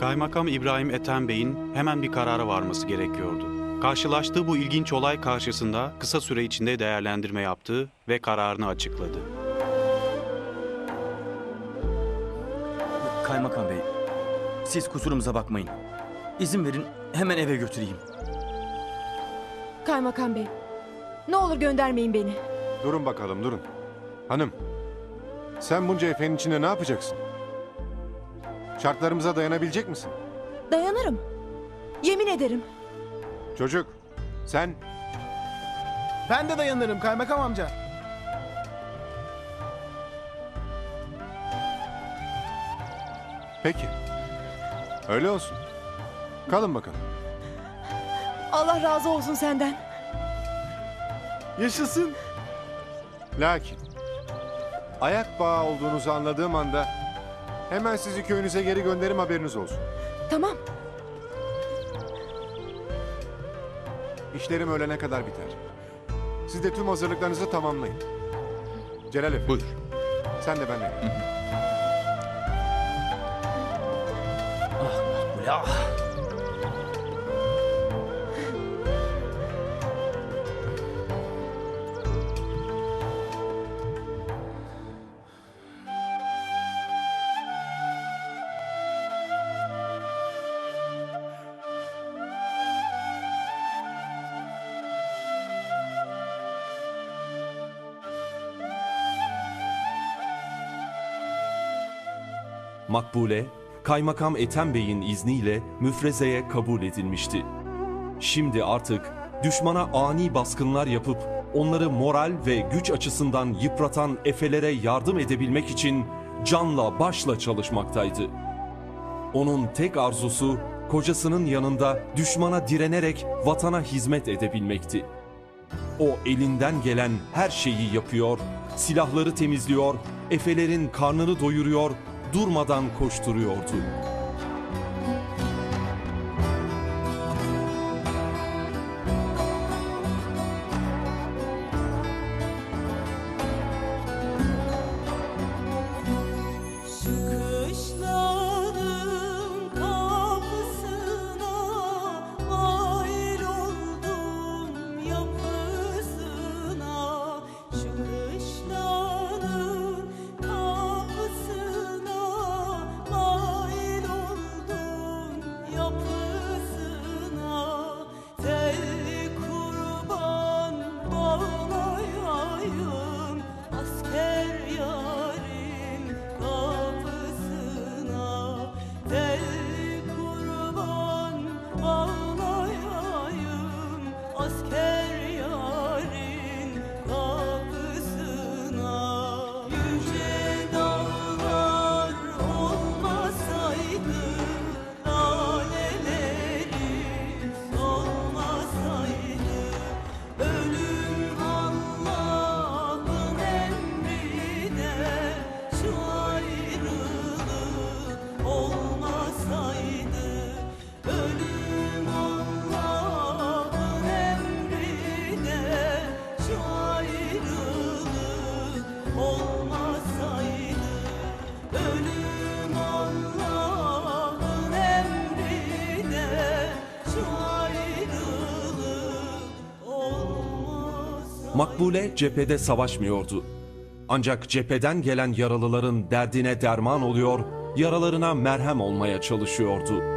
Kaymakam İbrahim Ethem Bey'in hemen bir karara varması gerekiyordu. Karşılaştığı bu ilginç olay karşısında kısa süre içinde değerlendirme yaptı ve kararını açıkladı. Kaymakam Bey, siz kusurumuza bakmayın. İzin verin hemen eve götüreyim. Kaymakam Bey, ne olur göndermeyin beni. Durun bakalım durun. Hanım, sen bunca efenin içinde ne yapacaksın? Şartlarımıza dayanabilecek misin? Dayanırım. Yemin ederim. Çocuk, sen Ben de dayanırım kaymakam amca. peki. Öyle olsun. Kalın bakalım. Allah razı olsun senden. Yaşasın. Lakin ayak bağı olduğunuzu anladığım anda hemen sizi köyünüze geri gönderirim haberiniz olsun. Tamam. İşlerim öğlene kadar biter. Siz de tüm hazırlıklarınızı tamamlayın. Celal Efe. Buyur. Sen de benimle gel. Makbule ah. Makbule, Kaymakam Ethem Bey'in izniyle müfrezeye kabul edilmişti. Şimdi artık düşmana ani baskınlar yapıp onları moral ve güç açısından yıpratan efelere yardım edebilmek için canla başla çalışmaktaydı. Onun tek arzusu kocasının yanında düşmana direnerek vatana hizmet edebilmekti. O elinden gelen her şeyi yapıyor, silahları temizliyor, efelerin karnını doyuruyor, durmadan koşturuyordu. Makbule cephede savaşmıyordu. Ancak cepheden gelen yaralıların derdine derman oluyor, yaralarına merhem olmaya çalışıyordu.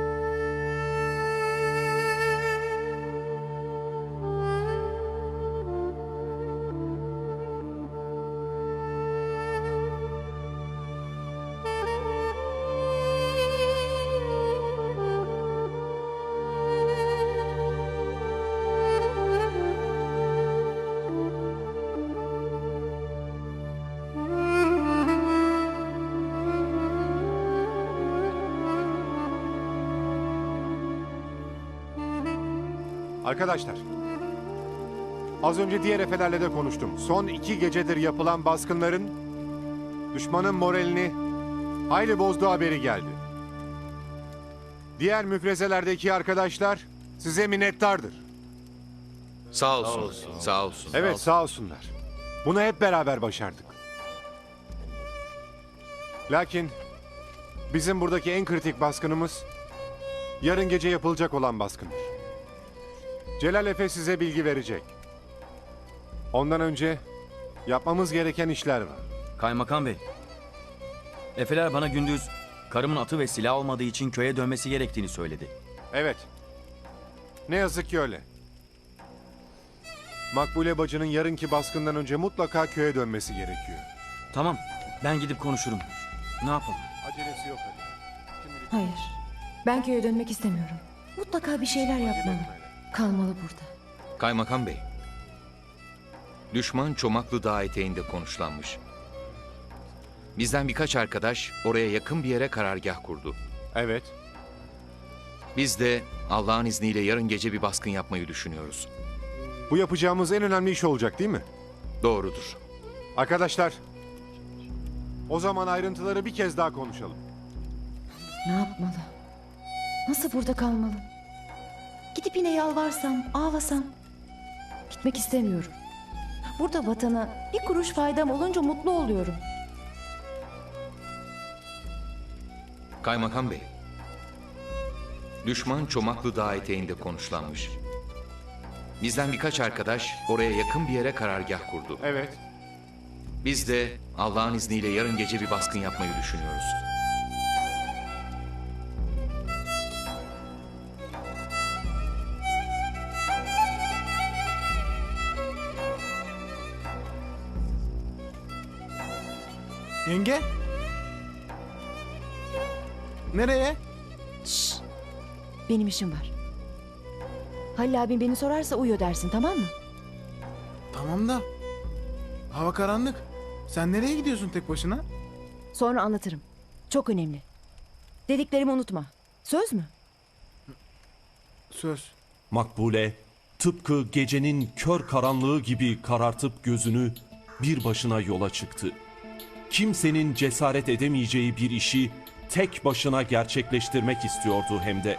Arkadaşlar. Az önce diğer efelerle de konuştum. Son iki gecedir yapılan baskınların düşmanın moralini hayli bozduğu haberi geldi. Diğer müfrezelerdeki arkadaşlar size minnettardır. Sağ olsun. Sağ olsun. Evet sağ olsunlar. Bunu hep beraber başardık. Lakin bizim buradaki en kritik baskınımız yarın gece yapılacak olan baskındır. Celal Efe size bilgi verecek. Ondan önce yapmamız gereken işler var. Kaymakam Bey. Efeler bana gündüz karımın atı ve silah olmadığı için köye dönmesi gerektiğini söyledi. Evet. Ne yazık ki öyle. Makbule bacının yarınki baskından önce mutlaka köye dönmesi gerekiyor. Tamam, ben gidip konuşurum. Ne yapalım? Acelesi yok hadi. Hayır. Ben köye dönmek istemiyorum. Mutlaka bir şeyler yapmalı. Kalmalı burada. Kaymakam Bey. Düşman Çomaklı Dağ eteğinde konuşlanmış. Bizden birkaç arkadaş oraya yakın bir yere karargah kurdu. Evet. Biz de Allah'ın izniyle yarın gece bir baskın yapmayı düşünüyoruz. Bu yapacağımız en önemli iş olacak değil mi? Doğrudur. Arkadaşlar. O zaman ayrıntıları bir kez daha konuşalım. Ne yapmalı? Nasıl burada kalmalı? Gidip yine yalvarsam, ağlasam. Gitmek istemiyorum. Burada vatana bir kuruş faydam olunca mutlu oluyorum. Kaymakam Bey. Düşman Çomaklı Dağ eteğinde konuşlanmış. Bizden birkaç arkadaş oraya yakın bir yere karargah kurdu. Evet. Biz de Allah'ın izniyle yarın gece bir baskın yapmayı düşünüyoruz. Yenge? Nereye? Şşş. Benim işim var. Halil abim beni sorarsa uyu dersin tamam mı? Tamam da. Hava karanlık. Sen nereye gidiyorsun tek başına? Sonra anlatırım. Çok önemli. Dediklerimi unutma. Söz mü? Söz. Makbule tıpkı gecenin kör karanlığı gibi karartıp gözünü bir başına yola çıktı. Kimsenin cesaret edemeyeceği bir işi tek başına gerçekleştirmek istiyordu hem de.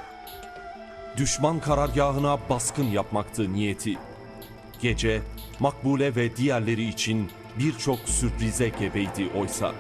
Düşman karargahına baskın yapmaktı niyeti. Gece Makbule ve diğerleri için birçok sürprize gebeydi oysa.